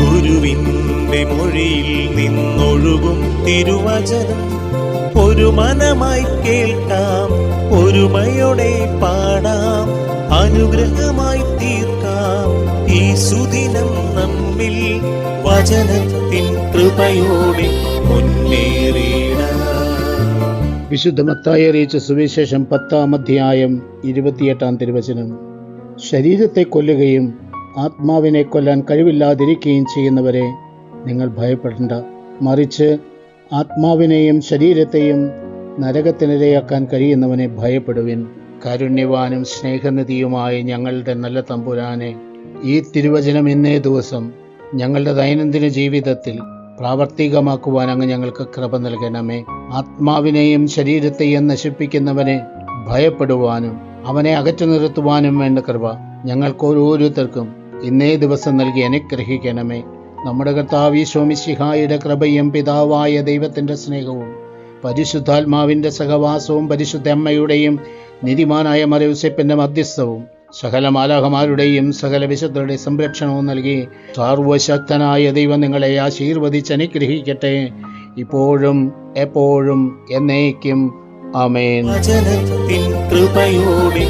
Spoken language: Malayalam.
ഗുരുവിന്റെ മൊഴിയിൽ നിന്നൊഴുകും തിരുവചനം. ഒരു മനമായി കേൾക്കാം ഒരുമയോടെ പാടാം അനുഗ്രഹമായി തീർക്കാം. ഈ സുദിനം നമ്മിൽ വചനത്തിൻ കൃപയോടെ മുന്നേറിയിടാം വിശുദ്ധ മത്തായി അറിയിച്ച സുവിശേഷം പത്താം അധ്യായം ഇരുപത്തിയെട്ടാം തിരുവചനം. ശരീരത്തെ കൊല്ലുകയും ആത്മാവിനെ കൊല്ലാൻ കഴിവില്ലാതിരിക്കുകയും ചെയ്യുന്നവരെ നിങ്ങൾ ഭയപ്പെടേണ്ട. മറിച്ച് ആത്മാവിനെയും ശരീരത്തെയും നരകത്തിനിരയാക്കാൻ കഴിയുന്നവനെ ഭയപ്പെടുവിൻ. കാരുണ്യവാനും സ്നേഹനിധിയുമായ ഞങ്ങളുടെ നല്ല തമ്പുരാനെ ഈ തിരുവചനം ഇന്നേ ദിവസം ഞങ്ങളുടെ ദൈനംദിന ജീവിതത്തിൽ പ്രാവർത്തികമാക്കുവാൻ അങ്ങ് ഞങ്ങൾക്ക് കൃപ നൽകണമേ. ആത്മാവിനെയും ശരീരത്തെയും നശിപ്പിക്കുന്നവനെ ഭയപ്പെടുവാനും അവനെ അകറ്റി നിർത്തുവാനും വേണ്ട കൃപ ഞങ്ങൾക്ക് ഓരോരുത്തർക്കും ഇന്നേ ദിവസം നൽകി അനുഗ്രഹിക്കണമേ. നമ്മുടെ കർത്താവ് ശോമിശിഹായുടെ കൃപയും പിതാവായ ദൈവത്തിന്റെ സ്നേഹവും പരിശുദ്ധാത്മാവിന്റെ സഹവാസവും പരിശുദ്ധ അമ്മയുടെയും നിധിമാനായ മറയൂസപ്പിന്റെ മധ്യസ്ഥവും സകല മാലാഹമാരുടെയും സകല വിശുദ്ധരുടെ സംരക്ഷണവും നൽകി സർവശക്തനായ ദൈവം നിങ്ങളെ ആശീർവദിച്ച് അനുഗ്രഹിക്കട്ടെ. ഇപ്പോഴും എപ്പോഴും എന്നേക്കും. വചനത്തിൻ കൃപയോടെ